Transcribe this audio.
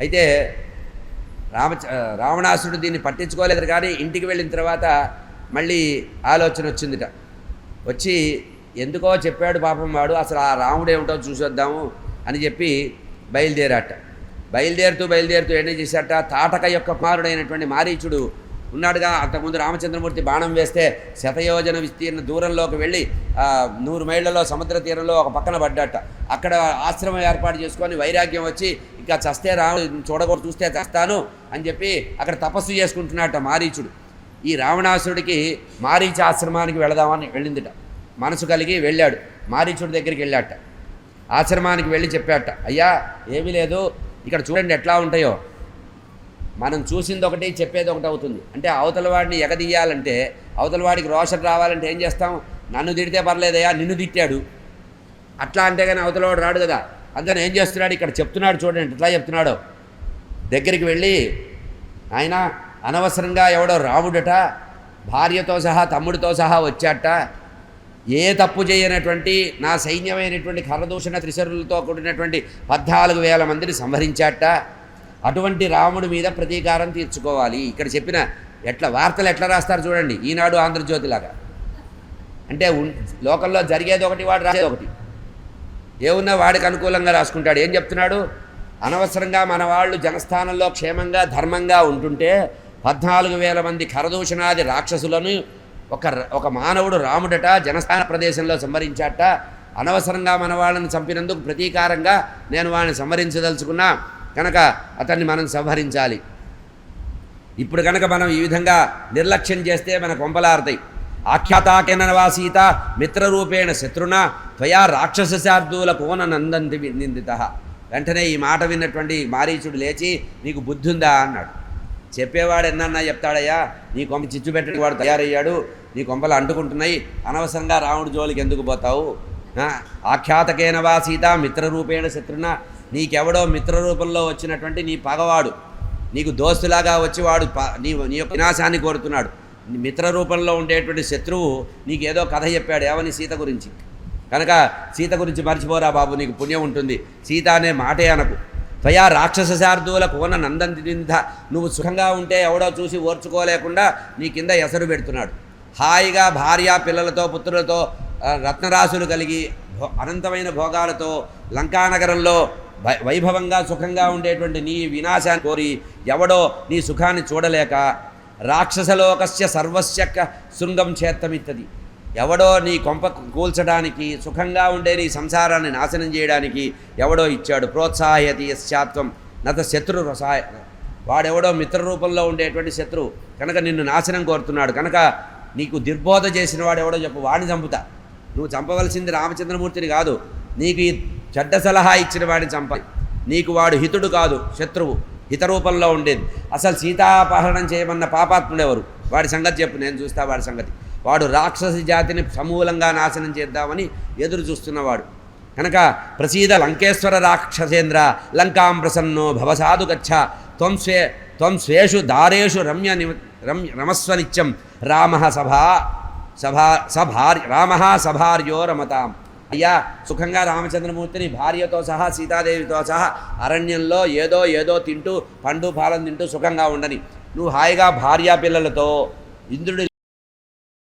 అయితే రామ రావణాసుడు దీన్ని పట్టించుకోలేదు కానీ ఇంటికి వెళ్ళిన తర్వాత మళ్ళీ ఆలోచన వచ్చిందిట. వచ్చి ఎందుకో చెప్పాడు పాపం వాడు అసలు ఆ రాముడు ఏమిటో చూసొద్దాము అని చెప్పి బయలుదేరాట. బయలుదేరుతూ బయలుదేరుతూ ఎన్ని చేశాట? తాటక యొక్క కుమారుడైనటువంటి మారీచుడు ఉన్నాడుగా అంతకుముందు రామచంద్రమూర్తి బాణం వేస్తే శతయోజన విస్తీర్ణ దూరంలోకి వెళ్ళి నూరు మైళ్ళలో సముద్ర తీరంలో ఒక పక్కన పడ్డట. అక్కడ ఆశ్రమం ఏర్పాటు చేసుకొని వైరాగ్యం వచ్చి ఇంకా చస్తే రాముడు చూడకూడదు చూస్తే చస్తాను అని చెప్పి అక్కడ తపస్సు చేసుకుంటున్నట్ట మారీచుడు. ఈ రావణాసురుడికి మారీచ ఆశ్రమానికి వెళదామని వెళ్ళిందిట. మనసు కలిగి వెళ్ళాడు. మారీచుడి దగ్గరికి వెళ్ళాట. ఆశ్రమానికి వెళ్ళి చెప్పాట అయ్యా ఏమీ లేదు. ఇక్కడ చూడండి ఎట్లా ఉంటాయో. మనం చూసింది ఒకటి చెప్పేది ఒకటి అవుతుంది. అంటే అవతల వాడిని ఎగదీయాలంటే అవతల వాడికి రోషన్ రావాలంటే ఏం చేస్తాం? నన్ను తిడితే పర్లేదయ్యా నిన్ను తిట్టాడు. అట్లా అంటే కానీ అవతలవాడు రాడు కదా. అందుకని ఏం చేస్తున్నాడు? ఇక్కడ చెప్తున్నాడు చూడండి ఎట్లా చెప్తున్నాడు? దగ్గరికి వెళ్ళి ఆయన అనవసరంగా ఎవడో రాముడట భార్యతో సహా తమ్ముడితో సహా వచ్చాట. ఏ తప్పు చేయనటువంటి నా సైన్యమైనటువంటి కరదూషణ త్రిశరులతో కూడినటువంటి పద్నాలుగు వేల మందిని సంహరించాట. అటువంటి రాముడి మీద ప్రతీకారం తీర్చుకోవాలి. ఇక్కడ చెప్పిన ఎట్లా వార్తలు ఎట్లా రాస్తారు చూడండి ఈనాడు ఆంధ్రజ్యోతిలాగా. అంటే లోకల్లో జరిగేది ఒకటి వాడు రాసేది ఒకటి. ఏమున్నా వాడికి అనుకూలంగా రాసుకుంటాడు. ఏం చెప్తున్నాడు? అనవసరంగా మన వాళ్ళు జనస్థానంలో క్షేమంగా ధర్మంగా ఉంటుంటే పద్నాలుగు వేల మంది కరదూషణాది రాక్షసులను ఒక ఒక మానవుడు రాముడట జనస్థాన ప్రదేశంలో సంహరించాట. అనవసరంగా మన వాళ్ళని చంపినందుకు ప్రతీకారంగా నేను వాడిని సంహరించదలుచుకున్నా. కనుక అతన్ని మనం సంహరించాలి. ఇప్పుడు కనుక మనం ఈ విధంగా నిర్లక్ష్యం చేస్తే మన కొంపలారుతాయి. ఆఖ్యాతాకేన సీత మిత్రరూపేణ శత్రున త్వయా రాక్షస కోన నందంతి. వి- నిందిత వెంటనే ఈ మాట విన్నటువంటి మారీచుడు లేచి నీకు బుద్ధి ఉందా అన్నాడు. చెప్పేవాడు ఎన్నన్నా చెప్తాడయ్యా నీ కొంప చిచ్చు పెట్టడానికి వాడు తయారయ్యాడు నీ కొంపలు అంటుకుంటున్నాయి అనవసరంగా రాముడి జోలికి ఎందుకు పోతావు? ఆఖ్యాతకేన ఆఖ్యాతకేనవా సీత మిత్రరూపేణ శత్రున నీకెవడో మిత్రరూపంలో వచ్చినటువంటి నీ పగవాడు నీకు దోస్తులాగా వచ్చి వాడు ప- నీ నీ యొక్క వినాశాన్ని కోరుతున్నాడు. మిత్ర రూపంలో ఉండేటువంటి శత్రువు నీకు ఏదో కథ చెప్పాడు ఏమని సీత గురించి? కనుక సీత గురించి మర్చిపోరా బాబు నీకు పుణ్యం ఉంటుంది. సీత అనే మాటే అనకు. త్వయా రాక్షస శార్దూల కోన నందంతి నువ్వు సుఖంగా ఉంటే ఎవడో చూసి ఓర్చుకోలేకుండా నీ కింద ఎసరు పెడుతున్నాడు. హాయిగా భార్య పిల్లలతో పుత్రులతో రత్నరాశులు కలిగి భో- అనంతమైన భోగాలతో లంకానగరంలో వై- వైభవంగా సుఖంగా ఉండేటువంటి నీ వినాశాన్ని కోరి ఎవడో నీ సుఖాన్ని చూడలేక రాక్షసలోకస్య సర్వస్య శృంగం చేత్తమిత్తది ఎవడో నీ కొంప కూల్చడానికి సుఖంగా ఉండే నీ సంసారాన్ని నాశనం చేయడానికి ఎవడో ఇచ్చాడు. ప్రోత్సాహయతి యశ్చాత్వం. నత శత్రు రసాయ వాడెవడో మిత్ర రూపంలో ఉండేటువంటి శత్రువు కనుక నిన్ను నాశనం కోరుతున్నాడు. కనుక నీకు దుర్బోధ చేసిన వాడు ఎవడో చెప్పు వాడిని చంపుతా. నువ్వు చంపవలసింది రామచంద్రమూర్తిని కాదు. నీకు ఈ చెడ్డ సలహా ఇచ్చిన వాడిని చంపాలి నీకు వాడు హితుడు కాదు శత్రువు. హిత రూపంలో ఉండేది. అసలు సీతాపహరణం చేయమన్న పాపాత్ముడెవరు వాడి సంగతి చెప్పు నేను చూస్తా వాడి సంగతి. వాడు రాక్షసి జాతిని సమూలంగా నాశనం చేద్దామని ఎదురు చూస్తున్నవాడు కనుక ప్రసీద లంకేశ్వర రాక్షసేంద్ర లంకాం ప్రసన్నో భవసాధు గచ్చ త్వం స్వే త్వం స్వేషు దారేషు రమ్య నివ రమ్య రమస్వ రామ సభా సభా సభార్య రామ సభార్యో రమతాం అయ్యా సుఖంగా రామచంద్రమూర్తిని భార్యతో సహా సీతాదేవితో సహా అరణ్యంలో ఏదో ఏదో తింటూ పండు ఫాలం తింటూ సుఖంగా ఉండని. నువ్వు హాయిగా భార్యా పిల్లలతో ఇంద్రుడి